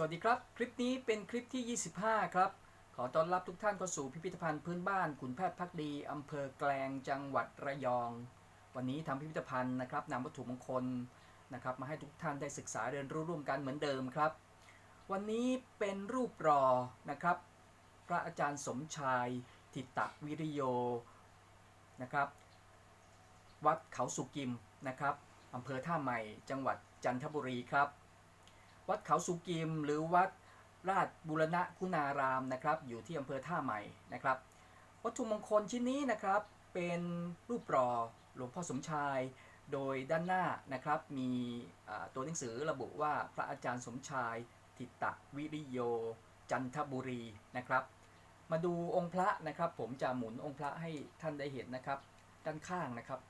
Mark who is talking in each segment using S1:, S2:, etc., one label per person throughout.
S1: สวัสดีครับ คลิปนี้เป็นคลิปที่ 25 ครับ ขอต้อนรับทุกท่านเข้าสู่พิพิธภัณฑ์พื้นบ้านขุนแพทย์พักดีอำเภอแกลงจังหวัดระยอง วันนี้ทำพิพิธภัณฑ์นะครับนำวัตถุมงคลนะครับมาให้ทุกท่านได้ศึกษาเรียนรู้ร่วมกันเหมือนเดิมครับ วันนี้เป็นรูปรอนะครับ พระอาจารย์สมชายทิตวิริโยนะครับวัดเขาสุกิมนะครับอำเภอท่าใหม่จังหวัดจันทบุรีครับ วัดเขาสุกิม หรือวัดราชบุรณะคุณารามนะครับ อยู่ที่อำเภอท่าใหม่นะครับ วัตถุมงคลชิ้นนี้นะครับเป็นรูปหล่อหลวงพ่อสมชาย โดยด้านหน้านะครับมีตัวหนังสือระบุว่าพระอาจารย์สมชาย ทิตะวิริโย จันทบุรีนะครับ มาดูองค์พระนะครับ ผมจะหมุนองค์พระให้ท่านได้เห็นนะครับ ด้านข้างนะครับ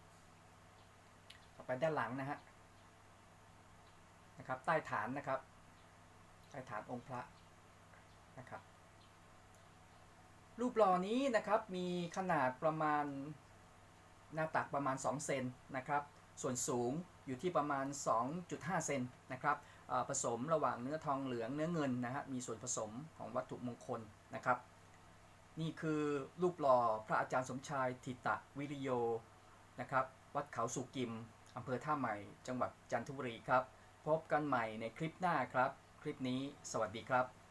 S1: ต่อไปด้านหลังนะฮะ นะครับใต้ฐานนะครับใต้ฐานองค์พระนะครับ รูปหล่อนี้นะครับมีขนาดประมาณหน้าตักประมาณ 2 เซนนะครับ ส่วนสูงอยู่ที่ประมาณ 2.5 เซนนะครับผสมระหว่างเนื้อทองเหลืองเนื้อเงินนะฮะมีส่วนผสมของวัตถุมงคลนะครับ นี่คือรูปหล่อพระอาจารย์สมชายทิตะวิริโยนะครับ วัดเขาสุกิมอำเภอท่าใหม่ จังหวัดจันทบุรีครับ พบกันใหม่ในคลิปหน้าครับ คลิปนี้สวัสดีครับ